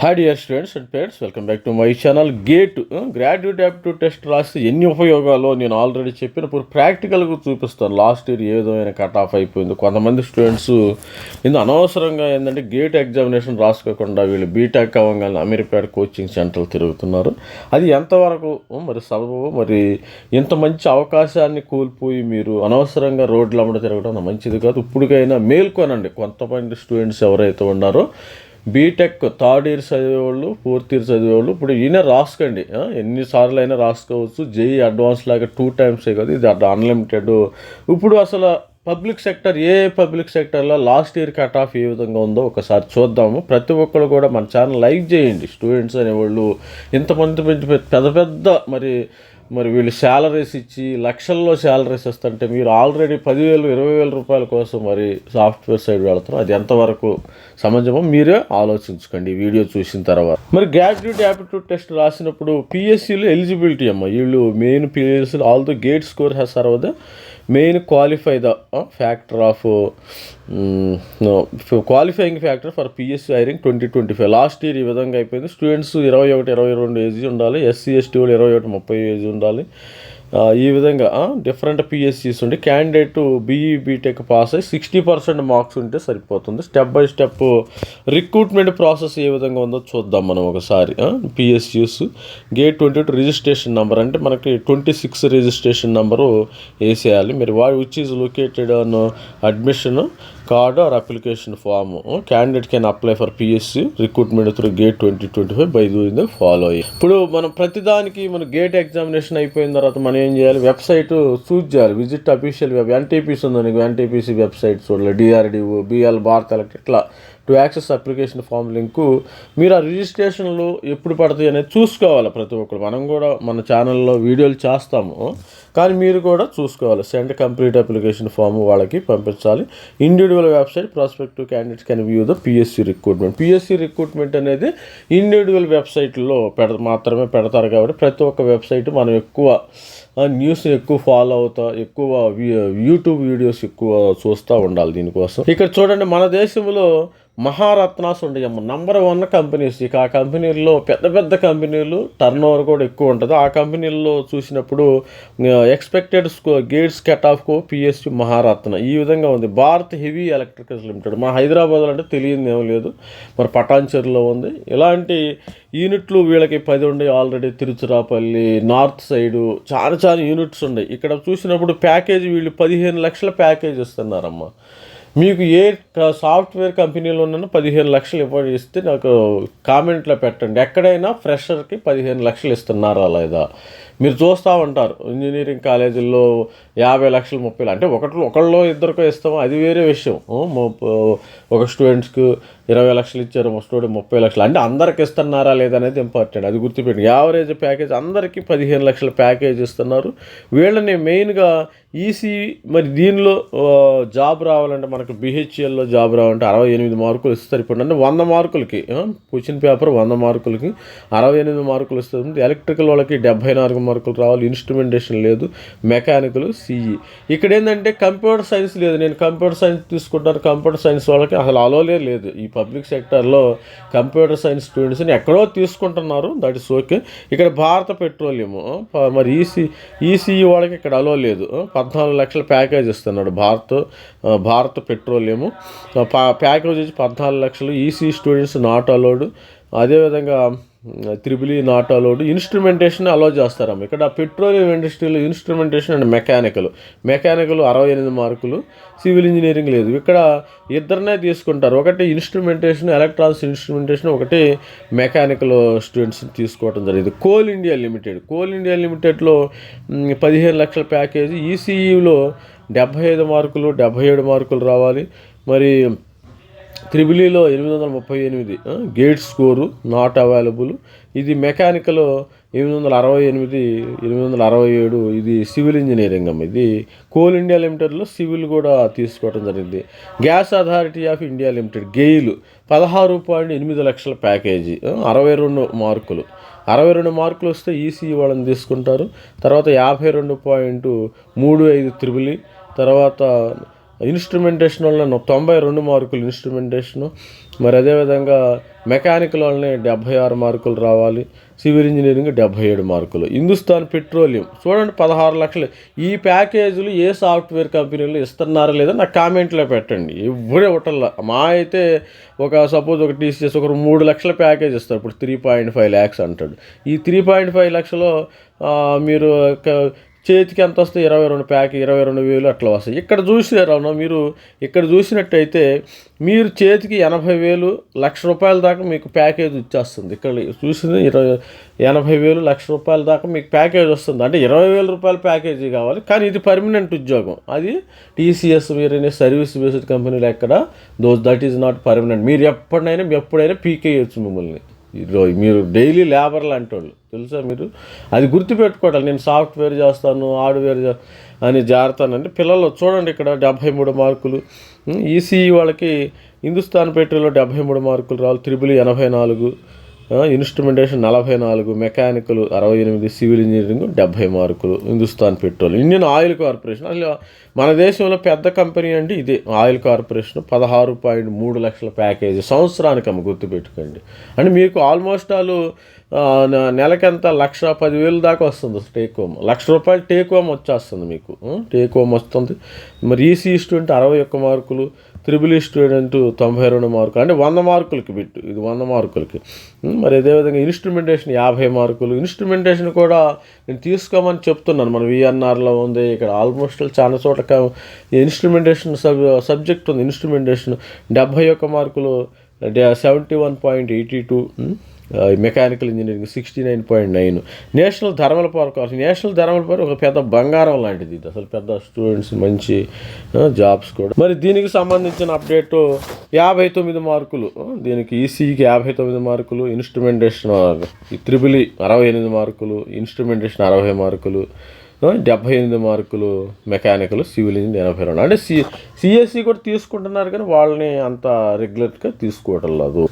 Hi dear students and parents welcome back to my channel GATE graduate aptitude test రాస్తే ఎన్ని ఉపయోగాలు నేను already చెప్పినప్పుడు ప్రాక్టికల్గా చూపిస్తాను. లాస్ట్ ఇయర్ ఏ విధమైన కట్ ఆఫ్ అయిపోయింది. కొంతమంది స్టూడెంట్స్ ఇందు అనవసరంగా ఏంటంటే గేట్ ఎగ్జామినేషన్ రాసుకోకుండా వీళ్ళు బీటెక్ అవ్వగానే అమీర్పేట కోచింగ్ సెంటర్లు తిరుగుతున్నారు. అది ఎంతవరకు మరి సబబు మరి ఇంత మంచి అవకాశాన్ని కోల్పోయి మీరు అనవసరంగా రోడ్ల అమ్మడ తిరగడం మంచిది కాదు. ఇప్పటికైనా మేల్కొనండి. కొంతమంది స్టూడెంట్స్ ఎవరైతే ఉన్నారో బీటెక్ థర్డ్ ఇయర్ చదివేవాళ్ళు ఫోర్త్ ఇయర్ చదివేవాళ్ళు. ఇప్పుడు ఈయన రాసుకోండి. ఎన్నిసార్లు అయినా రాసుకోవచ్చు. జేఈ అడ్వాన్స్ లాగా టూ టైమ్సే కదా. ఇది అన్లిమిటెడ్ ఇప్పుడు అసలు పబ్లిక్ సెక్టర్ ఏ పబ్లిక్ సెక్టర్లో లాస్ట్ ఇయర్ కట్ ఆఫ్ ఏ విధంగా ఉందో ఒకసారి చూద్దాము. ప్రతి ఒక్కరు కూడా మన ఛానల్ లైక్ చేయండి. స్టూడెంట్స్ అనేవాళ్ళు ఇంతమంది పెద్ద పెద్ద మరి మరి వీళ్ళు శాలరీస్ ఇచ్చి లక్షల్లో శాలరీస్ ఇస్తుంటే మీరు ఆల్రెడీ పదివేలు ఇరవై వేల రూపాయల కోసం మరి సాఫ్ట్వేర్ సైడ్ వెళుతున్నారు. అది ఎంతవరకు సమంజమో మీరే ఆలోచించుకోండి ఈ వీడియో చూసిన తర్వాత. మరి గ్రాడ్యుయేట్ యాప్టిట్యూడ్ టెస్ట్ రాసినప్పుడు పిఎస్సీలో ఎలిజిబిలిటీ అమ్మ. వీళ్ళు main పిఎస్సీలో all the GATE score has serve main qualify the factor of qualifying factor for PSC hiring twenty twenty five last year ఈ విధంగా అయిపోయింది. స్టూడెంట్స్ ఇరవై ఒకటి ఇరవై రెండు ఏజ్ ఉండాలి. ఎస్సీ ఎస్టీ వాళ్ళు ఇరవై ఒకటి ముప్పై ఏజ్ ఉండాలి. ఈ విధంగా డిఫరెంట్ పిఎస్సీస్ ఉండి క్యాండిడేట్ బీఈ బీటెక్ పాస్ అయ్యి సిక్స్టీ పర్సెంట్ మార్క్స్ ఉంటే సరిపోతుంది. Step by step recruitment process ఏ విధంగా ఉందో చూద్దాం మనం ఒకసారి PSUs GATE twenty two registration number అంటే మనకి ట్వంటీ సిక్స్ రిజిస్ట్రేషన్ నెంబరు వేసేయాలి. మీరు వాడు which is located on admission card or application form. Candidate can apply for PSC recruitment through GATE twenty twenty five by doing the follow ఇప్పుడు మనం ప్రతిదానికి మన gate examination అయిపోయిన తర్వాత మనం ఏం చేయాలి? వెబ్సైట్ చూజ్ చేయాలి. విజిట్ అఫీషియల్ వెబ్ ఎన్టీపీసీ ఉందని ఎన్టీపీసీ వెబ్సైట్ చూడాలి. డిఆర్డిఓ బిఎల్ భారత్ ఎలక్ట్రిక్ ఇట్లా. To access application form link మీరు ఆ రిజిస్ట్రేషన్లు ఎప్పుడు పడతాయి అనేది చూసుకోవాలి ప్రతి ఒక్కరు. మనం కూడా మన ఛానల్లో వీడియోలు చేస్తాము. కానీ మీరు కూడా చూసుకోవాలి. సెండ్ కంప్లీట్ అప్లికేషన్ ఫామ్ వాళ్ళకి పంపించాలి. Individual website prospective candidates can view the PSC recruitment. PSC recruitment అనేది ఇండివిజువల్ వెబ్సైట్లో పెడ మాత్రమే పెడతారు కాబట్టి ప్రతి ఒక్క వెబ్సైట్ మనం ఎక్కువ న్యూస్ ఎక్కువ ఫాలో అవుతా ఎక్కువ యూట్యూబ్ వీడియోస్ ఎక్కువ చూస్తూ ఉండాలి దీనికోసం. ఇక్కడ చూడండి మన దేశంలో మహారత్నాస్ ఉండేయమ్మ నంబర్ వన్ కంపెనీస్ ఇక ఆ కంపెనీల్లో పెద్ద పెద్ద కంపెనీలు టర్న్ ఓవర్ కూడా ఎక్కువ ఉంటుంది. ఆ కంపెనీల్లో చూసినప్పుడు ఎక్స్పెక్టెడ్ స్కో గేట్స్ కట్ ఆఫ్ కో పిఎస్సి మహారత్న. ఈ విధంగా ఉంది. భారత్ హెవీ ఎలక్ట్రికల్స్ లిమిటెడ్ మా హైదరాబాద్లో అంటే తెలియదు ఏం లేదు. మరి పటాన్చెరులో ఉంది. ఇలాంటి యూనిట్లు వీళ్ళకి పది ఉండే ఆల్రెడీ తిరుచిరాపల్లి నార్త్ సైడు చాలా చాలా యూనిట్స్ ఉన్నాయి ఇక్కడ చూసినప్పుడు ప్యాకేజ్ వీళ్ళు పదిహేను లక్షల ప్యాకేజ్ ఇస్తున్నారమ్మా. మీకు ఏ సాఫ్ట్వేర్ కంపెనీలో ఉన్న పదిహేను లక్షలు ఇవ్వండి ఇస్తే నాకు కామెంట్లో పెట్టండి. ఎక్కడైనా ఫ్రెషర్కి పదిహేను లక్షలు ఇస్తున్నారా లేదా? మీరు చూస్తూ ఉంటారు. ఇంజనీరింగ్ కాలేజీల్లో యాభై లక్షలు ముప్పై అంటే ఒకటి ఒకళ్ళో ఇద్దరికో ఇస్తాము అది వేరే విషయం. ఒక స్టూడెంట్స్కి ఇరవై లక్షలు ఇచ్చారు ఒక స్టూడెంట్ ముప్పై లక్షలు. అంటే అందరికి ఇస్తున్నారా లేదనేది ఇంపార్టెంట్. అది గుర్తుపెట్టి యావరేజ్ ప్యాకేజ్ అందరికీ పదిహేను లక్షల ప్యాకేజ్ ఇస్తున్నారు. వీళ్ళని మెయిన్గా ఈసీ మరి దీనిలో జాబ్ రావాలంటే మనకు బిహెచ్ఎల్లో జాబ్ రావాలంటే అరవై ఎనిమిది మార్కులు ఇస్తారు. ఇప్పుడు అంటే వంద మార్కులకి క్వశ్చన్ పేపర్ వంద మార్కులకి అరవై ఎనిమిది మార్కులు ఇస్తుంది. ఎలక్ట్రికల్ వాళ్ళకి డెబ్బై నాలుగు మార్కులు రావాలి ఇన్స్ట్రుమెంటేషన్ లేదు మెకానికల్ సిఈ ఇక్కడ ఏంటంటే కంప్యూటర్ సైన్స్ లేదు. నేను కంప్యూటర్ సైన్స్ తీసుకుంటాను కంప్యూటర్ సైన్స్ వాళ్ళకి అసలు అలోలే లేదు. ఈ పబ్లిక్ సెక్టర్లో కంప్యూటర్ సైన్స్ స్టూడెంట్స్ని ఎక్కడో తీసుకుంటున్నారు. దట్ ఇస్ ఓకే ఇక్కడ భారత పెట్రోలియం మరి ఈసీ ఈసీఈ వాళ్ళకి ఇక్కడ అలో లేదు. పద్నాలుగు లక్షల ప్యాకేజ్ ఇస్తున్నాడు భారత్ భారత భారత్ పా- ప్యాకేజ్ వచ్చి పద్నాలుగు లక్షలు. ఈసీ స్టూడెంట్స్ నాట్ అలౌడ్ అదేవిధంగా triple E not allowed instrumentation allow చేస్తారమ్మ. ఇక్కడ పెట్రోలియం ఇండస్ట్రీలో ఇన్స్ట్రుమెంటేషన్ అండ్ మెకానికల్ మెకానికల్ అరవై ఎనిమిది మార్కులు సివిల్ ఇంజనీరింగ్ లేదు. ఇక్కడ ఇద్దరినే తీసుకుంటారు. ఒకటి ఇన్స్ట్రుమెంటేషన్ ఎలక్ట్రానిక్స్ ఇన్స్ట్రుమెంటేషన్ ఒకటి మెకానికల్ స్టూడెంట్స్ తీసుకోవడం జరిగింది. Coal India limited coal India లిమిటెడ్లో పదిహేను లక్షల ప్యాకేజీ. ఈసీఈలో డెబ్భై ఐదు మార్కులు డెబ్భై ఏడు మార్కులు రావాలి. మరి త్రిబులీలో ఎనిమిది వందల ముప్పై ఎనిమిది గేట్ స్కోరు నాట్ అవైలబుల్. ఇది మెకానికల్ ఎనిమిది వందల అరవై ఎనిమిది ఎనిమిది వందల అరవై ఏడు ఇది సివిల్ ఇంజనీరింగ్. అమ్మ ఇది కోల్ ఇండియా లిమిటెడ్లో సివిల్ కూడా తీసుకోవడం జరిగింది. Gas authority of India limited GAIL పదహారు పాయింట్ ఎనిమిది లక్షల ప్యాకేజీ అరవై రెండు మార్కులు. అరవై రెండు మార్కులు వస్తే ఈసీ వాళ్ళని తీసుకుంటారు. తర్వాత యాభై రెండు పాయింట్ మూడు ఐదు త్రిబులి తర్వాత ఇన్స్ట్రుమెంటేషన్ వల్ల తొంభై రెండు మార్కులు ఇన్స్ట్రుమెంటేషను. మరి అదేవిధంగా మెకానికల్ వాళ్ళని డెబ్భై ఆరు మార్కులు రావాలి. సివిల్ ఇంజనీరింగ్ డెబ్భై ఏడు మార్కులు. హిందుస్థాన్ పెట్రోలియం. చూడండి పదహారు లక్షలు. ఈ ప్యాకేజీలు ఏ సాఫ్ట్వేర్ కంపెనీలు ఇస్తున్నారా లేదా నాకు కామెంట్లో పెట్టండి. ఎవరే ఇవ్వటల్లా మా అయితే ఒక సపోజ్ ఒక టీసీఎస్ ఒక మూడు లక్షల ప్యాకేజ్ ఇస్తారు. ఇప్పుడు త్రీ పాయింట్ ఫైవ్ ల్యాక్స్ అంటాడు. ఈ త్రీ పాయింట్ ఫైవ్ లక్షలో మీరు ఒక చేతికి ఎంత వస్తే ఇరవై రెండు ప్యాక్ ఇరవై రెండు వేలు అట్లా వస్తాయి. ఇక్కడ చూసారన్నా మీరు? ఇక్కడ చూసినట్టయితే మీరు చేతికి ఎనభై వేలు లక్ష రూపాయల దాకా మీకు ప్యాకేజ్ వచ్చేస్తుంది ఇక్కడ చూసింది ఇరవై ఎనభై వేలు లక్ష రూపాయల దాకా మీకు ప్యాకేజ్ వస్తుంది. అంటే ఇరవై వేల రూపాయల ప్యాకేజీ కావాలి. కానీ ఇది పర్మనెంట్ ఉద్యోగం. అది టీసీఎస్ వేరే సర్వీస్ బేస్డ్ కంపెనీలు ఎక్కడ? Those that is not permanent మీరు ఎప్పుడైనా ఎప్పుడైనా పీకేయచ్చు మిమ్మల్ని. ఈరో- మీరు డైలీ లేబర్ అంటోళ్ళు తెలుసా మీరు? అది గుర్తుపెట్టుకోవటం నేను సాఫ్ట్వేర్ చేస్తాను హార్డ్వేర్ అని జారుతానంటే పిల్లలు చూడండి ఇక్కడ డెబ్భై మూడు మార్కులు. ఈసీఈ వాళ్ళకి హిందుస్థాన్ పెట్రోల్లో డెబ్భై మూడు మార్కులు రావాలి త్రిబుల్ ఎనభై నాలుగు. ఇన్స్ట్రుమెంటేషన్ నలభై నాలుగు మెకానికల్ అరవై ఎనిమిది సివిల్ ఇంజనీరింగ్ డెబ్భై మార్కులు Hindustan petrol. Indian oil corporation. అసలు మన దేశంలో పెద్ద కంపెనీ అంటే ఇదే. ఆయిల్ కార్పొరేషన్ పదహారు పాయింట్ మూడు లక్షల ప్యాకేజీ. సంవత్సరానికి అమ్మ గుర్తుపెట్టుకోండి. అంటే మీకు ఆల్మోస్ట్ ఆల్ నెలకెంత? లక్ష పదివేలు దాకా వస్తుంది టేక్ హోమ్ లక్ష రూపాయలు టేక్ హోమ్ వచ్చేస్తుంది మీకు. టేక్ హోమ్ వస్తుంది. మరి ఈసీ స్టూడెంట్ అరవై ఒక్క మార్కులు త్రిబుల్ ఈ స్టూడెంట్ తొంభై రెండు మార్కులు అంటే వంద మార్కులకి బిట్టు. ఇది వంద మార్కులకి. మరి అదేవిధంగా ఇన్స్ట్రుమెంటేషన్ యాభై మార్కులు. ఇన్స్ట్రుమెంటేషన్ కూడా నేను తీసుకోమని చెప్తున్నాను. మన విఎన్ఆర్లో ఉంది. ఇక్కడ ఆల్మోస్ట్ చాలా చోట్ల ఈ ఇన్స్ట్రుమెంటేషన్ సబ్ సబ్జెక్ట్ ఉంది. ఇన్స్ట్రుమెంటేషన్ డెబ్భై ఒక్క మార్కులు seventy one point eighty two. Mechanical engineering sixty nine point nine. National thermal power national thermal power ఒక పెద్ద బంగారం లాంటిది ఇది. అసలు పెద్ద స్టూడెంట్స్ మంచి జాబ్స్ కూడా. మరి దీనికి సంబంధించిన అప్డేట్ యాభై తొమ్మిది మార్కులు. దీనికి ఈసీకి యాభై తొమ్మిది మార్కులు ఇన్స్ట్రుమెంటేషన్ త్రిబులి అరవై ఎనిమిది మార్కులు ఇన్స్ట్రుమెంటేషన్ అరవై మార్కులు డెబ్భై ఎనిమిది మార్కులు మెకానికల్ సివిల్ ఇంజనీర్ ఎనభై రెండు. అంటే సి సిఎస్సి కూడా తీసుకుంటున్నారు కానీ వాళ్ళని అంత రెగ్యులర్గా తీసుకోవటం లేదు.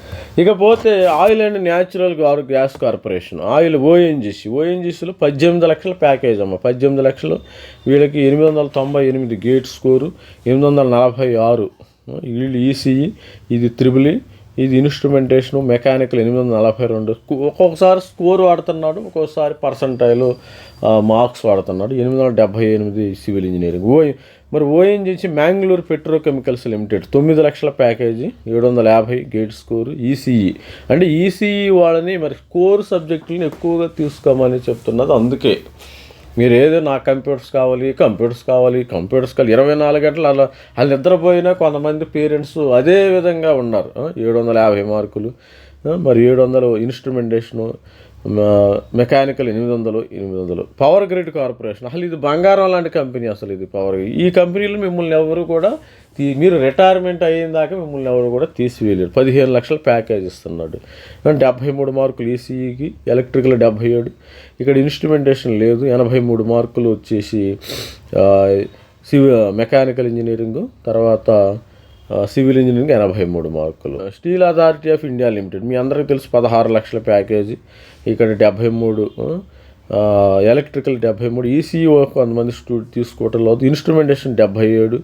ఇకపోతే oil and natural gas corporation oil ONGC ఓఎన్జిసిలో పద్దెనిమిది లక్షల ప్యాకేజ్ అమ్మ. పద్దెనిమిది లక్షలు. వీళ్ళకి ఎనిమిది వందల తొంభై ఎనిమిది గేట్ స్కోరు ఎనిమిది వందల నలభై ఆరు. వీళ్ళు ఈసీఈ ఇది త్రిబులి ఇది ఇన్స్ట్రుమెంటేషను మెకానికల్ ఎనిమిది వందల నలభై రెండు ఒక్కొక్కసారి స్కోర్ వాడుతున్నాడు ఒక్కొక్కసారి పర్సంటైల్ మార్క్స్ వాడుతున్నాడు. ఎనిమిది వందల డెబ్బై ఎనిమిది సివిల్ ఇంజనీరింగ్ ఓ మరి ఓఎన్జిసి మ్యాంగ్లూర్ పెట్రోకెమికల్స్ లిమిటెడ్ తొమ్మిది లక్షల ప్యాకేజీ ఏడు వందల యాభై గేట్ స్కోరు ఈసీఈ అంటే ఈసీఈ వాళ్ళని మరి స్కోర్ సబ్జెక్టులను ఎక్కువగా తీసుకోమని చెప్తున్నది అందుకే. మీరు ఏదో నాకు కంప్యూటర్స్ కావాలి కంప్యూటర్స్ కావాలి కంప్యూటర్స్ కావాలి. ఇరవై నాలుగు గంటలు అలా వాళ్ళు నిద్రపోయినా కొంతమంది పేరెంట్స్ అదే విధంగా ఉన్నారు. ఏడు వందల యాభై మార్కులు మరి ఏడు వందలు ఇన్స్ట్రుమెంటేషను మెకానికల్ ఎనిమిది వందలు ఎనిమిది వందలు పవర్ గ్రిడ్ కార్పొరేషన్ అసలు ఇది బంగారం లాంటి కంపెనీ అసలు ఇది పవర్ ఈ కంపెనీలు మిమ్మల్ని ఎవరు కూడా తీ- మీరు రిటైర్మెంట్ అయిన దాకా మిమ్మల్ని ఎవరు కూడా తీసివేయలేరు. పదిహేను లక్షల ప్యాకేజ్ ఇస్తున్నాడు. డెబ్భై మూడు మార్కులు ఈసీఈకి ఎలక్ట్రికల్ డెబ్భై ఏడు. ఇక్కడ ఇన్స్ట్రుమెంటేషన్ లేదు. ఎనభై మూడు మార్కులు వచ్చేసి సివి మెకానికల్ ఇంజనీరింగ్ తర్వాత సివిల్ ఇంజనీరింగ్ ఎనభై మూడు మార్కులు. Steel authority of India limited మీ అందరికీ తెలుసు పదహారు లక్షల ప్యాకేజీ. ఇక్కడ డెబ్భై మూడు ఎలక్ట్రికల్ డెబ్భై మూడు ఈసీఓ కొంతమంది స్టూడెంట్ తీసుకోవటం లేదు ఇన్స్ట్రుమెంటేషన్ డెబ్భై ఏడు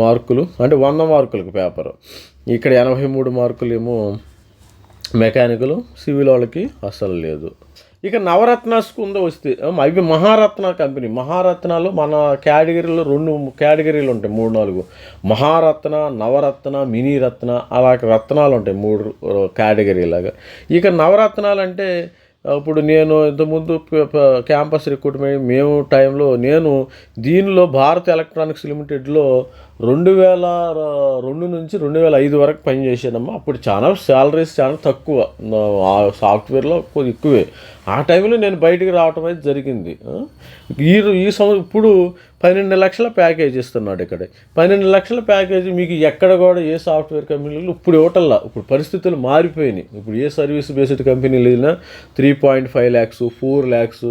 మార్కులు అంటే వంద మార్కులకు పేపర్. ఇక్కడ ఎనభై మూడు మార్కులు ఏమో మెకానికల్ సివిల్ వాళ్ళకి అస్సలు లేదు. ఇక నవరత్నాస్ కింద వస్తే అవి మహారత్న కంపెనీ మహారత్నాలు మన కేటగిరీలో రెండు కేటగిరీలు ఉంటాయి మూడు నాలుగు. మహారత్న నవరత్న మినీ రత్న అలా రత్నాలు ఉంటాయి మూడు కేటగిరీ లాగా ఇక నవరత్నాలు అంటే అప్పుడు నేను ఇంతకుముందు క్యాంపస్ రిక్రూట్మెంట్ మేము టైంలో నేను దీనిలో భారత్ ఎలక్ట్రానిక్స్ లిమిటెడ్లో రెండు వేల రెండు నుంచి రెండు వేల ఐదు వరకు పనిచేసానమ్మా అప్పుడు చాలా శాలరీస్ చాలా తక్కువ. ఆ సాఫ్ట్వేర్లో కొద్ది ఎక్కువే. ఆ టైంలో నేను బయటికి రావటం అయితే జరిగింది. ఈ ఈ సంవత్సరం ఇప్పుడు పన్నెండు లక్షల ప్యాకేజ్ ఇస్తున్నాడు ఇక్కడ. పన్నెండు లక్షల ప్యాకేజ్ మీకు ఎక్కడ కూడా ఏ సాఫ్ట్వేర్ కంపెనీలు ఇప్పుడు ఇవ్వటల్లా ఇప్పుడు పరిస్థితులు మారిపోయినాయి. ఇప్పుడు ఏ సర్వీస్ బేస్డ్ కంపెనీలు అయినా three point five lakhs four lakhs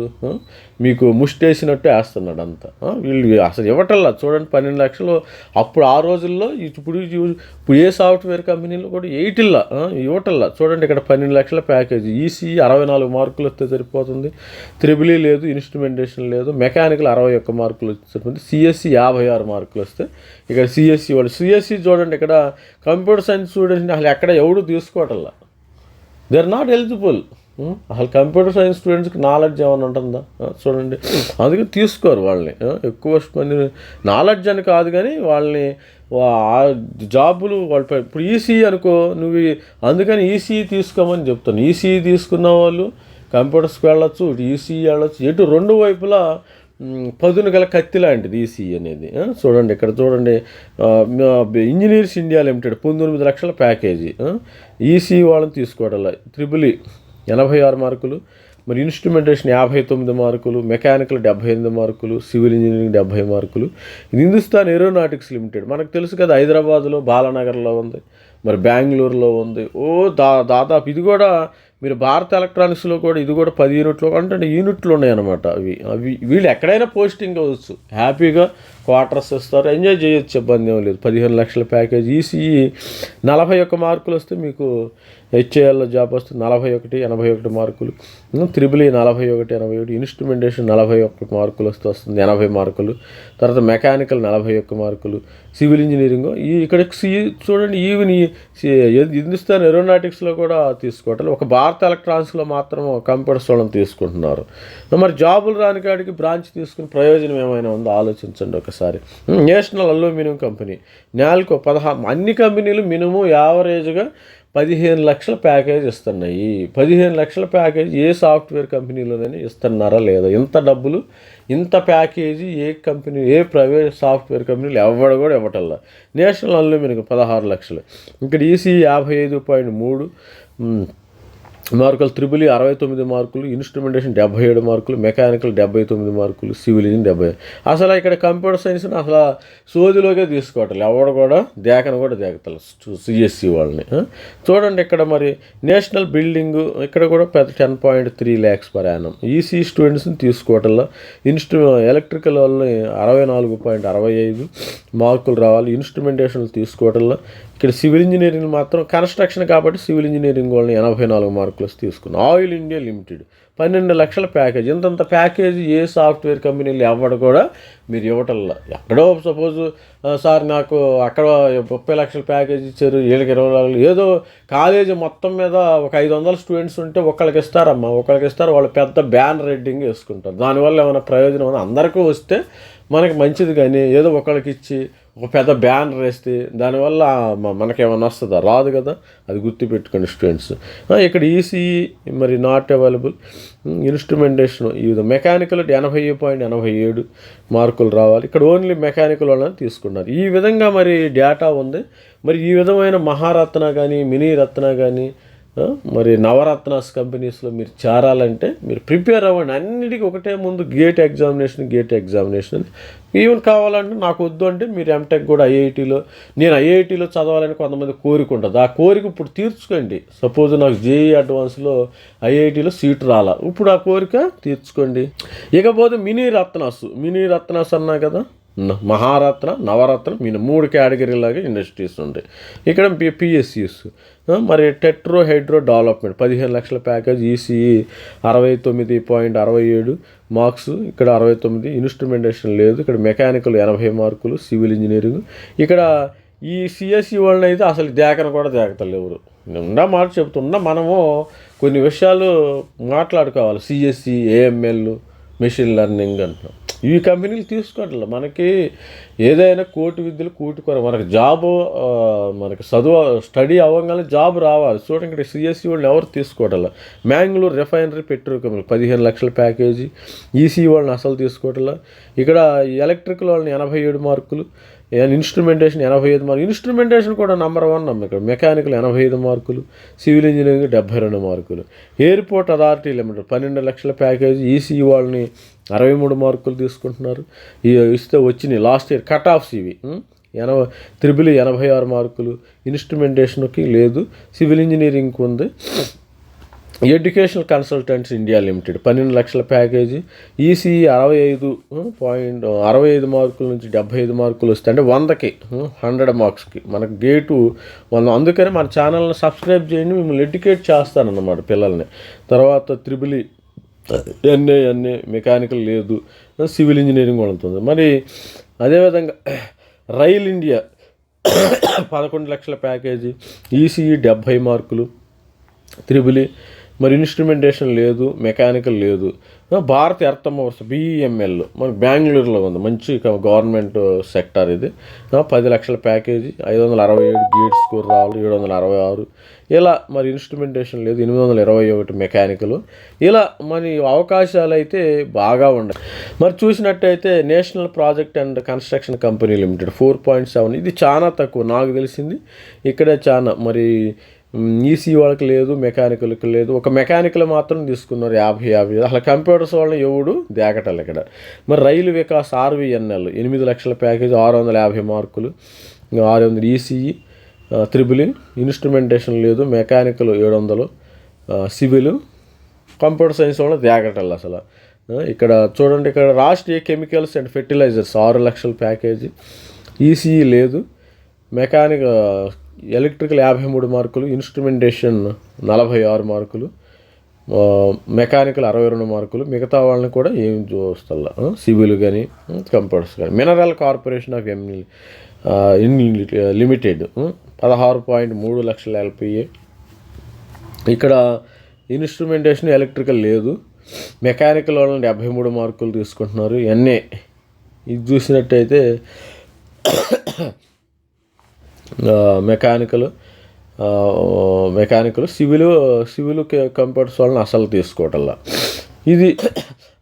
మీకు ముష్టేసినట్టు వేస్తున్నాడు అంతా. వీళ్ళు అసలు ఇవ్వటల్లా చూడండి పన్నెండు లక్షలు. అప్పుడు ఆ రోజుల్లో ఇప్పుడు ఇప్పుడు ఏ సాఫ్ట్వేర్ కంపెనీలు కూడా ఎయిటిల్లా? ఇవ్వటల్లా? చూడండి ఇక్కడ పన్నెండు లక్షల ప్యాకేజ్. ఈసీ అరవై నాలుగు మార్కులు వస్తే సరిపోతుంది. త్రిబులీ లేదు ఇన్స్ట్రుమెంటేషన్ లేదు. మెకానికల్ అరవై ఒక్క మార్కులు వస్తే సరిపోతుంది. సిఎస్సి యాభై ఆరు మార్కులు వస్తే ఇక్కడ సిఎస్సి వాళ్ళు. సిఎస్సి చూడండి ఇక్కడ కంప్యూటర్ సైన్స్ స్టూడెంట్స్ని అసలు ఎక్కడ ఎవడు తీసుకోవటల్లా దే ఆర్ నాట్ ఎలిజిబుల్ అసలు కంప్యూటర్ సైన్స్ స్టూడెంట్స్కి నాలెడ్జ్ ఏమైనా ఉంటుందా? చూడండి. అందుకే తీసుకోరు వాళ్ళని. ఎక్కువ మంది నాలెడ్జ్ అని కాదు కానీ వాళ్ళని ఆ జాబులు వాళ్ళపై ఇప్పుడు ఈసీ అనుకో నువ్వు అందుకని ఈసీ తీసుకోమని చెప్తాను. ఈసీ తీసుకున్న వాళ్ళు కంప్యూటర్స్కి వెళ్ళొచ్చు ఇటు ఈసీ వెళ్ళొచ్చు. ఎటు రెండు వైపులా పదును గల కత్తి లాంటిది ఈసీ అనేది. చూడండి ఇక్కడ చూడండి. ఇంజనీర్స్ ఇండియా లిమిటెడ్ పంతొమ్మిది లక్షల ప్యాకేజీ. ఈసీఈ ఈసీ వాళ్ళని తీసుకోవడం త్రిబుల్ ఎనభై ఆరు మార్కులు మరి ఇన్స్ట్రుమెంటేషన్ యాభై తొమ్మిది మార్కులు మెకానికల్ డెబ్బై ఎనిమిది మార్కులు సివిల్ ఇంజనీరింగ్ డెబ్బై మార్కులు. ఇది హిందుస్థాన్ ఏరోనాటిక్స్ లిమిటెడ్. మనకు తెలుసు కదా హైదరాబాద్లో బాలానగర్లో ఉంది మరి బెంగళూరులో ఉంది. ఓ దా దాదాపు ఇది కూడా మీరు భారత ఎలక్ట్రానిక్స్లో కూడా ఇది కూడా పది యూనిట్లు అంటే యూనిట్లు ఉన్నాయన్నమాట అవి. అవి వీళ్ళు ఎక్కడైనా పోస్టింగ్ అవ్వచ్చు హ్యాపీగా క్వార్టర్స్ ఇస్తారు. ఎంజాయ్ చేయొచ్చు ఇబ్బంది ఏం లేదు. పదిహేను లక్షల ప్యాకేజ్. ఈసీఈ నలభై ఒక్క మార్కులు వస్తే మీకు హెచ్ఏఎల్లో జాబ్ వస్తుంది. నలభై ఒకటి ఎనభై ఒకటి మార్కులు. త్రిబుల్ ఈ నలభై ఒకటి ఎనభై ఒకటి. ఇన్స్ట్రుమెంటేషన్ నలభై ఒకటి మార్కులు వస్తే వస్తుంది. ఎనభై మార్కులు. తర్వాత మెకానికల్ నలభై ఒక్క మార్కులు. Civil engineering. ఈ ఇక్కడ సి చూడండి ఈవెన్ ఈ హిందుస్థాన్ ఏరోనాటిక్స్లో కూడా తీసుకోవటం ఒక భారత్ ఎలక్ట్రానిక్స్లో మాత్రం కంప్యూటర్ వాళ్ళని తీసుకుంటున్నారు. మరి జాబులు రాని కాడికి బ్రాంచ్ తీసుకుని ప్రయోజనం ఏమైనా ఉందో? ఆలోచించండి ఒకసారి. National Aluminium Company. నాలుకో పదహా అన్ని కంపెనీలు మినిమం యావరేజ్గా పదిహేను లక్షల ప్యాకేజ్ ఇస్తున్నాయి. పదిహేను లక్షల ప్యాకేజ్ ఏ సాఫ్ట్వేర్ కంపెనీలోనైనా ఇస్తున్నారా లేదా? ఇంత డబ్బులు ఇంత ప్యాకేజీ ఏ కంపెనీ ఏ ప్రైవేట్ సాఫ్ట్వేర్ కంపెనీలు ఎవడ కూడా ఇవ్వటల్లా? నేషనల్ అల్యూమినియం పదహారు లక్షలు. ఇక్కడ ఈసీ యాభై ఐదు పాయింట్ మూడు మార్కులు త్రిబుల్ అరవై తొమ్మిది మార్కులు ఇన్స్ట్రుమెంటేషన్ డెబ్బై ఏడు మార్కులు మెకానికల్ డెబ్బై తొమ్మిది మార్కులు సివిల్ ఇంజిన్ డెబ్బై అసలు ఇక్కడ కంప్యూటర్ సైన్స్ని అసలు సోదిలోకే తీసుకోవట్లేదు. ఎవడు కూడా దేకన కూడా దేకతలు సిఎస్సి వాళ్ళని. చూడండి ఇక్కడ మరి నేషనల్ బిల్డింగ్ ఇక్కడ కూడా పెద్ద ten point three lakhs per annum. ECE స్టూడెంట్స్ని తీసుకోవటంలో ఇన్స్ట్రు ఎలక్ట్రికల్ వాళ్ళని అరవై నాలుగు పాయింట్ అరవై ఐదు మార్కులు రావాలి. ఇన్స్ట్రుమెంటేషన్లు తీసుకోవటంలో ఇక్కడ సివిల్ ఇంజనీరింగ్ మాత్రం కన్స్ట్రక్షన్ కాబట్టి సివిల్ ఇంజనీరింగ్ వాళ్ళని ఎనభై నాలుగు మార్కులు తీసుకున్నాం. ఆయిల్ ఇండియా లిమిటెడ్ పన్నెండు లక్షల ప్యాకేజ్. ఇంతంత ప్యాకేజ్ ఏ సాఫ్ట్వేర్ కంపెనీలు ఎవడు కూడా మీరు ఇవ్వటంలా ఎక్కడో సపోజ్ సార్ నాకు అక్కడ ముప్పై లక్షల ప్యాకేజ్ ఇచ్చారు వీళ్ళకి ఇరవై లక్షలు. ఏదో కాలేజీ మొత్తం మీద ఒక ఐదు వందల స్టూడెంట్స్ ఉంటే ఒకళ్ళకి ఇస్తారమ్మా ఒకళ్ళకి ఇస్తారు. వాళ్ళు పెద్ద బ్యాన్ రెడ్డింగ్ వేసుకుంటారు. దానివల్ల ఏమైనా ప్రయోజనం అందరికీ వస్తే మనకి మంచిది కానీ ఏదో ఒకళ్ళకి ఇచ్చి ఒక పెద్ద బ్యానర్ వేస్తే దానివల్ల మనకేమన్నా వస్తుందా? రాదు కదా. అది గుర్తుపెట్టుకోండి స్టూడెంట్స్. ఇక్కడ ఈసీఈ మరి నాట్ అవైలబుల్ ఇన్స్ట్రుమెంటేషన్ ఇది మెకానికల్ ఎనభై పాయింట్ ఎనభై ఏడు మార్కులు రావాలి. ఇక్కడ ఓన్లీ మెకానికల్ వాళ్ళని తీసుకున్నారు. ఈ విధంగా మరి డేటా ఉంది. మరి ఈ విధమైన మహారత్న కానీ మినీ రత్న కానీ మరి నవరత్నాస్ కంపెనీస్లో మీరు చేరాలంటే మీరు ప్రిపేర్ అవ్వండి. అన్నిటికీ ఒకటే ముందు GATE examination GATE examination. Even కావాలంటే నాకు వద్దు అంటే మీరు ఎంటెక్ కూడా ఐఐటీలో నేను ఐఐటీలో చదవాలని కొంతమంది కోరిక ఉంటుంది. ఆ కోరిక ఇప్పుడు తీర్చుకోండి. సపోజ్ నాకు జేఈ అడ్వాన్స్లో ఐఐటీలో సీట్ రాలా. ఇప్పుడు ఆ కోరిక తీర్చుకోండి. ఇకపోతే మినీ రత్నాస్ మినీ రత్నాస్ అన్నా కదా? మహారత్న నవరత్న మీన మూడు కేటగిరీలాగా ఇండస్ట్రీస్ ఉంటాయి ఇక్కడ పిఎస్సిస్ మరి టెట్రో హైడ్రో డెవలప్మెంట్ పదిహేను లక్షల ప్యాకేజ్ ఈసీఈ అరవై తొమ్మిది పాయింట్ అరవై ఏడు మార్క్స్. ఇక్కడ అరవై తొమ్మిది ఇన్స్ట్రుమెంటేషన్ లేదు. ఇక్కడ మెకానికల్ ఎనభై మార్కులు సివిల్ ఇంజనీరింగ్. ఇక్కడ ఈ సిఎస్సి వాళ్ళని అయితే అసలు దేకన కూడా దేకతలు ఎవరు. ఉండా మాట చెప్తున్నా మనము కొన్ని విషయాలు మాట్లాడుకోవాలి. సిఎస్సి ఏఎంఎల్ మెషిన్ లెర్నింగ్ అంటున్నాం. ఈ కంపెనీలు తీసుకోవట్లేదు మనకి ఏదైనా కోటి విద్యలు కోటి కొర మనకి జాబ్ మనకి చదువు స్టడీ అవ్వగానే జాబ్ రావాలి. చూడండి ఇక్కడ సిఎస్సి వాళ్ళని ఎవరు తీసుకోవట్లే. మ్యాంగ్లూర్ రిఫైనరీ పెట్రోల్ కంపెనీ పదిహేను లక్షల ప్యాకేజీ. ఈసీ వాళ్ళని అసలు తీసుకోవట్లే. ఇక్కడ ఎలక్ట్రికల్ వాళ్ళని ఎనభై ఏడు మార్కులు. ఇన్స్ట్రుమెంటేషన్ ఎనభై ఐదు మార్కులు. ఇన్స్ట్రుమెంటేషన్ కూడా నెంబర్ వన్ నమ్మ ఇక్కడ మెకానికల్ ఎనభై ఐదు మార్కులు సివిల్ ఇంజనీరింగ్ డెబ్బై రెండు మార్కులు. ఎయిర్పోర్ట్ అథారిటీ లిమిటెడ్ పన్నెండు లక్షల ప్యాకేజ్ ఈసీ వాళ్ళని అరవై మూడు మార్కులు తీసుకుంటున్నారు. ఇస్తే వచ్చినాయి. లాస్ట్ ఇయర్ కట్ ఆఫ్స్ ఇవి ఎనభై త్రిబుల్ ఎనభై ఆరు మార్కులు. ఇన్స్ట్రుమెంటేషన్కి లేదు. సివిల్ ఇంజనీరింగ్కి ఉంది. ఎడ్యుకేషనల్ కన్సల్టెంట్స్ ఇండియా లిమిటెడ్ పన్నెండు లక్షల ప్యాకేజీ. ఈసీఈ అరవై ఐదు పాయింట్ అరవై ఐదు మార్కుల నుంచి డెబ్బై ఐదు మార్కులు వస్తాయి అంటే వందకి హండ్రెడ్ మార్క్స్కి. మనకు గేటు వంద. అందుకని మన ఛానల్ని సబ్స్క్రైబ్ చేయండి మిమ్మల్ని ఎడ్యుకేట్ చేస్తానన్నమాట పిల్లల్ని. తర్వాత త్రిబులి ఎన్ఏ ఎన్ఏ మెకానికల్ లేదు సివిల్ ఇంజనీరింగ్ కూడా ఉంటుంది మరి అదేవిధంగా రైల్ ఇండియా పదకొండు లక్షల ప్యాకేజీ ఈసీఈ డెబ్భై మార్కులు త్రిబులి మరి ఇన్స్ట్రుమెంటేషన్ లేదు మెకానికల్ లేదు. ఆ, భారత్ ఎర్త్ బిఈఎంఎల్ మన బెంగళూరులో ఉంది. మంచి గవర్నమెంట్ సెక్టార్ ఇది. పది లక్షల ప్యాకేజీ ఐదు వందల అరవై ఏడు గేట్ స్కోర్ రావాలి ఏడు వందల అరవై ఆరు. ఇలా మరి ఇన్స్ట్రుమెంటేషన్ లేదు ఎనిమిది వందల ఇరవై ఒకటి మెకానికల్ ఇలా మరి అవకాశాలు అయితే బాగా ఉన్నాయి మరి చూసినట్టయితే national project and construction company limited four point seven. ఇది చాలా తక్కువ. నాకు తెలిసింది ఇక్కడే చాలా మరి ఈసీ వాళ్ళకి లేదు మెకానికల్కి లేదు. ఒక మెకానికల్ మాత్రం తీసుకున్నారు యాభై యాభై. అసలు కంప్యూటర్స్ వాళ్ళని ఎవడు దేకటాలి ఇక్కడ. మరి రైలు వికాస్ ఆర్వీఎన్ఎల్ ఎనిమిది లక్షల ప్యాకేజ్ ఆరు వందల యాభై మార్కులు ఆరు వందలు ఈసీఈ త్రిబుల్ ఇన్స్ట్రుమెంటేషన్ లేదు మెకానికల్ ఏడు వందలు సివిల్. కంప్యూటర్ సైన్స్ వాళ్ళని దేకటాలి అసలు. ఇక్కడ చూడండి ఇక్కడ రాష్ట్రీయ కెమికల్స్ అండ్ ఫెర్టిలైజర్స్ ఆరు లక్షల ప్యాకేజీ. ఈసీఈ లేదు. మెకానిక్ ఎలక్ట్రికల్ యాభై మూడు మార్కులు ఇన్స్ట్రుమెంటేషన్ నలభై ఆరు మార్కులు మెకానికల్ అరవై రెండు మార్కులు మిగతా వాళ్ళని కూడా ఏం చూస్తల్లా సివిల్ కానీ కంప్యూటర్స్ కానీ mineral corporation of M limited పదహారు పాయింట్ మూడు లక్షల ఎల్పిఏ. ఇక్కడ ఇన్స్ట్రుమెంటేషన్ ఎలక్ట్రికల్ లేదు. మెకానికల్ వాళ్ళని డెబ్భై మూడు మార్కులు తీసుకుంటున్నారు. ఎన్ఏ. ఇది చూసినట్టయితే mechanical mechanical civil civil computers వాళ్ళని అసలు తీసుకోవటంలా. ఇది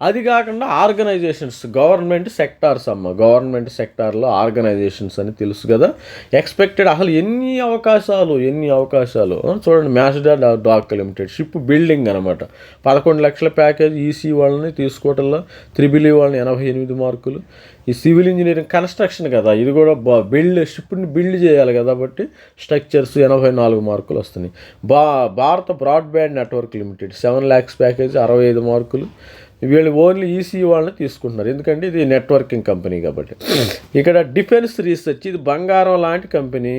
అది కాకుండా ఆర్గనైజేషన్స్ గవర్నమెంట్ సెక్టార్స్ అమ్మ. గవర్నమెంట్ సెక్టార్లో ఆర్గనైజేషన్స్ అని తెలుసు కదా. ఎక్స్పెక్టెడ్ అసలు ఎన్ని అవకాశాలు ఎన్ని అవకాశాలు? చూడండి మ్యాస్డా డాక్ లిమిటెడ్ షిప్ బిల్డింగ్ అనమాట పదకొండు లక్షల ప్యాకేజ్ ఈసీ వాళ్ళని తీసుకోవటంలో త్రిబిలి వాళ్ళని ఎనభై ఎనిమిది మార్కులు. ఈ సివిల్ ఇంజనీరింగ్ కన్స్ట్రక్షన్ కదా ఇది కూడా బా బిల్డ్ షిప్ని బిల్డ్ చేయాలి కదా కాబట్టి స్ట్రక్చర్స్ ఎనభై నాలుగు మార్కులు వస్తున్నాయి. బా Bharat broadband network limited seven lakhs package అరవై ఐదు మార్కులు. వీళ్ళు ఓన్లీ ఈసీ వాళ్ళని తీసుకుంటున్నారు. ఎందుకంటే ఇది నెట్వర్కింగ్ కంపెనీ కాబట్టి. ఇక్కడ డిఫెన్స్ రీసెర్చ్ ఇది బంగారం లాంటి కంపెనీ.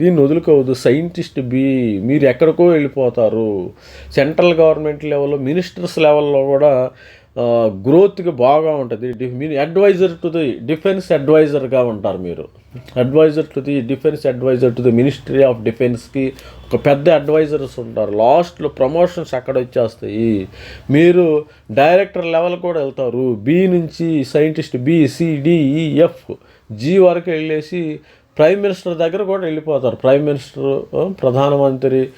దీన్ని వదులుకోవద్దు. సైంటిస్ట్ బి మీరు ఎక్కడికో వెళ్ళిపోతారు. సెంట్రల్ గవర్నమెంట్ లెవెల్లో మినిస్టర్స్ లెవెల్లో కూడా గ్రోత్కి బాగా ఉంటుంది. డి- మీరు అడ్వైజర్ టు ది డిఫెన్స్ అడ్వైజర్గా ఉంటారు మీరు. Adviser to the defence adviser to the ministry of డిఫెన్స్కి ఒక పెద్ద అడ్వైజర్స్ ఉంటారు. లాస్ట్లో ప్రమోషన్స్ అక్కడ వచ్చేస్తాయి? మీరు డైరెక్టర్ లెవెల్ కూడా వెళ్తారు. బి నుంచి సైంటిస్ట్ బి సిడిఈఎఫ్ జీ వరకు వెళ్ళేసి ప్రైమ్ మినిస్టర్ దగ్గర కూడా వెళ్ళిపోతారు. ప్రైమ్ మినిస్టర్ ప్రధానమంత్రి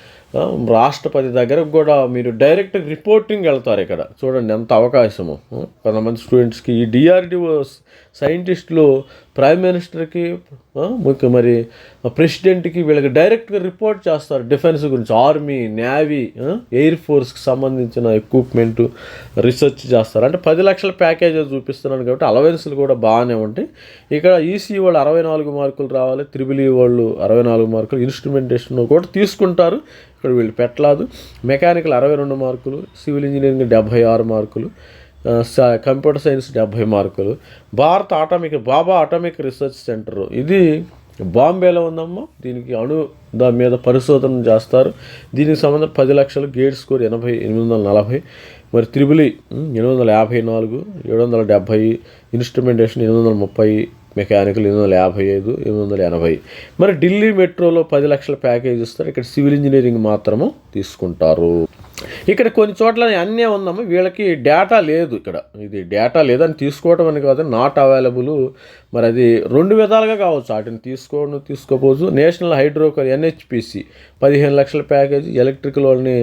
రాష్ట్రపతి దగ్గరకు కూడా మీరు డైరెక్ట్ రిపోర్టింగ్ వెళ్తారు ఇక్కడ. చూడండి ఎంత అవకాశము. కొంతమంది స్టూడెంట్స్కి ఈ డిఆర్డిఓ సైంటిస్టులు ప్రైమ్ మినిస్టర్కి ముఖ్య మరి ప్రెసిడెంట్కి వీళ్ళకి డైరెక్ట్గా రిపోర్ట్ చేస్తారు డిఫెన్స్ గురించి. ఆర్మీ నేవీ ఎయిర్ ఫోర్స్కి సంబంధించిన ఎక్విప్మెంట్ రీసెర్చ్ చేస్తారు. అంటే పది లక్షల ప్యాకేజెస్ చూపిస్తున్నాను కాబట్టి అలవెన్స్లు కూడా బాగానే ఉంటాయి. ఇక్కడ ఈసీ వాళ్ళు అరవై నాలుగు మార్కులు రావాలి త్రిబుల్ ఈ వాళ్ళు అరవై నాలుగు మార్కులు ఇన్స్ట్రుమెంటేషన్ కూడా తీసుకుంటారు. ఇక్కడ వీళ్ళు పెట్టలేదు. మెకానికల్ అరవై రెండు మార్కులు సివిల్ ఇంజనీరింగ్ డెబ్భై ఆరు మార్కులు కంప్యూటర్ సైన్స్ డెబ్భై మార్కులు. Bharat atomic Bhabha atomic research centre. ఇది బాంబేలో ఉందమ్మా. దీనికి అణు దాని మీద పరిశోధన చేస్తారు. దీనికి సంబంధం పది లక్షలు గేట్ స్కోర్ ఎనభై ఎనిమిది వందల నలభై మరి త్రిబులి ఎనిమిది వందల యాభై నాలుగు ఏడు వందల డెబ్భై ఇన్స్ట్రుమెంటేషన్ ఎనిమిది వందల ముప్పై మెకానికల్ ఎనిమిది వందల యాభై ఐదు ఎనిమిది వందల ఎనభై. మరి ఢిల్లీ మెట్రోలో పది లక్షల ప్యాకేజ్ ఇస్తారు. ఇక్కడ సివిల్ ఇంజనీరింగ్ మాత్రము తీసుకుంటారు. ఇక్కడ కొన్ని చోట్ల అన్నీ ఉందమ్మా వీళ్ళకి డేటా లేదు ఇక్కడ. ఇది డేటా లేదని తీసుకోవడం అని కాదు నాట్ అవైలబుల్. మరి అది రెండు విధాలుగా కావచ్చు. వాటిని తీసుకోవడం తీసుకోపోవచ్చు. నేషనల్ హైడ్రో ఎన్హెచ్పిసి పదిహేను లక్షల ప్యాకేజీ ఎలక్ట్రికల్ వాళ్ళని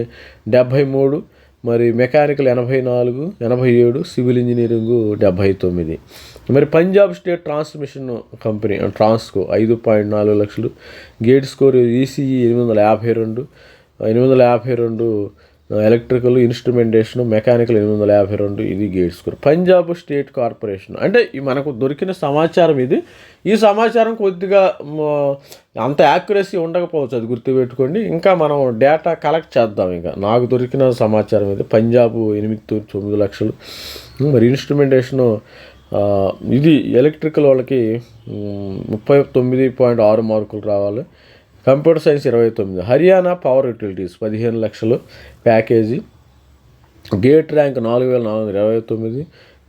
డెబ్భై మూడు మరి మెకానికల్ ఎనభై నాలుగు ఎనభై ఏడు సివిల్ ఇంజనీరింగ్ డెబ్భై తొమ్మిది. మరి Punjab state transmission company Transco ఐదు పాయింట్ నాలుగు లక్షలు. గేట్ స్కోర్ ఈసీఈ ఎనిమిది వందల యాభై రెండు ఎనిమిది వందల యాభై రెండు ఎలక్ట్రికల్ ఇన్స్ట్రుమెంటేషన్ మెకానికల్ ఎనిమిది వందల యాభై రెండు ఇది GATE score. Punjab state corporation అంటే మనకు దొరికిన సమాచారం ఇది. ఈ సమాచారం కొద్దిగా అంత యాక్యురసీ ఉండకపోవచ్చు అది గుర్తుపెట్టుకోండి. ఇంకా మనం డేటా కలెక్ట్ చేద్దాం ఇంకా. నాకు దొరికిన సమాచారం ఇది. పంజాబ్ ఎనిమిది తొమ్మిది లక్షలు. మరి ఇన్స్ట్రుమెంటేషను ఇది ఎలక్ట్రికల్ వాళ్ళకి ముప్పై తొమ్మిది పాయింట్ ఆరు మార్కులు రావాలి. కంప్యూటర్ సైన్స్ ఇరవై తొమ్మిది. హర్యానా పవర్ యూటిలిటీస్ పదిహేను లక్షలు ప్యాకేజీ. గేట్ ర్యాంక్ నాలుగు వేల నాలుగు వందల ఇరవై తొమ్మిది.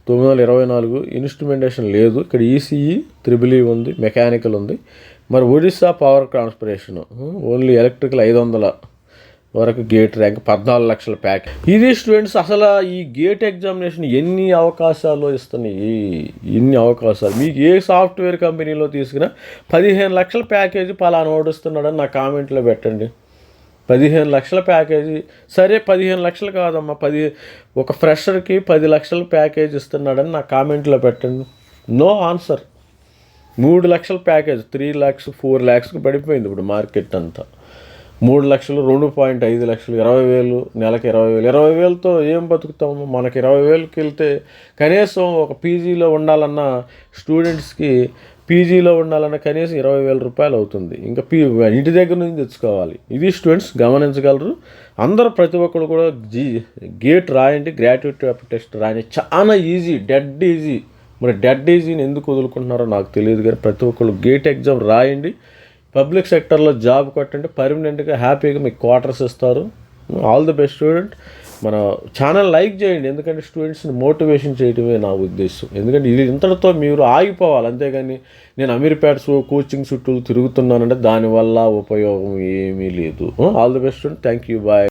తొమ్మిది వందల ఇరవై నాలుగు. ఇన్స్ట్రుమెంటేషన్ లేదు. ఇక్కడ ఈసీఈ త్రిబుల్ ఉంది మెకానికల్ ఉంది. మరి ఒడిస్సా పవర్ ట్రాన్స్పరేషన్ ఓన్లీ ఎలక్ట్రికల్ ఐదు వందల వరకు గేట్ ర్యాంక్ పద్నాలుగు లక్షల ప్యాక్ ఇది స్టూడెంట్స్ అసలు ఈ గేట్ ఎగ్జామినేషన్ ఎన్ని అవకాశాలు ఇస్తున్నాయి? ఎన్ని అవకాశాలు. మీకు ఏ సాఫ్ట్వేర్ కంపెనీలో తీసుకున్నా పదిహేను లక్షల ప్యాకేజీ పలానా ఓడిస్తున్నాడని నా కామెంట్లో పెట్టండి. పదిహేను లక్షల ప్యాకేజీ సరే పదిహేను లక్షలు కాదమ్మా. పది ఒక ఫ్రెషర్కి పది లక్షల ప్యాకేజ్ ఇస్తున్నాడని నా కామెంట్లో పెట్టండి. నో ఆన్సర్ మూడు లక్షల ప్యాకేజ్ త్రీ ల్యాక్స్ ఫోర్ ల్యాక్స్కి పడిపోయింది ఇప్పుడు మార్కెట్ అంతా. మూడు లక్షలు రెండు పాయింట్ ఐదు లక్షలు ఇరవై వేలు నెలకు ఇరవై వేలు. ఇరవై వేలతో ఏం బతుకుతాము మనకి ఇరవై వేలకి వెళ్తే కనీసం ఒక పీజీలో ఉండాలన్న స్టూడెంట్స్కి పీజీలో ఉండాలన్న కనీసం ఇరవై వేల రూపాయలు అవుతుంది. ఇంకా పీ ఇంటి దగ్గర నుంచి తెచ్చుకోవాలి. ఇది స్టూడెంట్స్ గమనించగలరు. అందరూ ప్రతి ఒక్కరు కూడా జీ గేట్ రాయండి. గ్రాట్యుటీ టెస్ట్ రాయండి. చాలా ఈజీ డెడ్ ఈజీ. మరి డెడ్ ఈజీని ఎందుకు వదులుకుంటున్నారో నాకు తెలియదు కానీ ప్రతి ఒక్కరు గేట్ ఎగ్జామ్ రాయండి. పబ్లిక్ సెక్టర్లో జాబ్ కొట్టండి పర్మనెంట్గా హ్యాపీగా మీకు క్వార్టర్స్ ఇస్తారు. ఆల్ ది బెస్ట్ స్టూడెంట్ మన ఛానల్ లైక్ చేయండి ఎందుకంటే స్టూడెంట్స్ని మోటివేషన్ చేయడమే నా ఉద్దేశం. ఎందుకంటే ఇది ఇంతటితో మీరు ఆగిపోవాలి. అంతేగాని నేను అమీర్పేట కోచింగ్ చుట్టూ తిరుగుతున్నానంటే దానివల్ల ఉపయోగం ఏమీ లేదు. All the best student thank you bye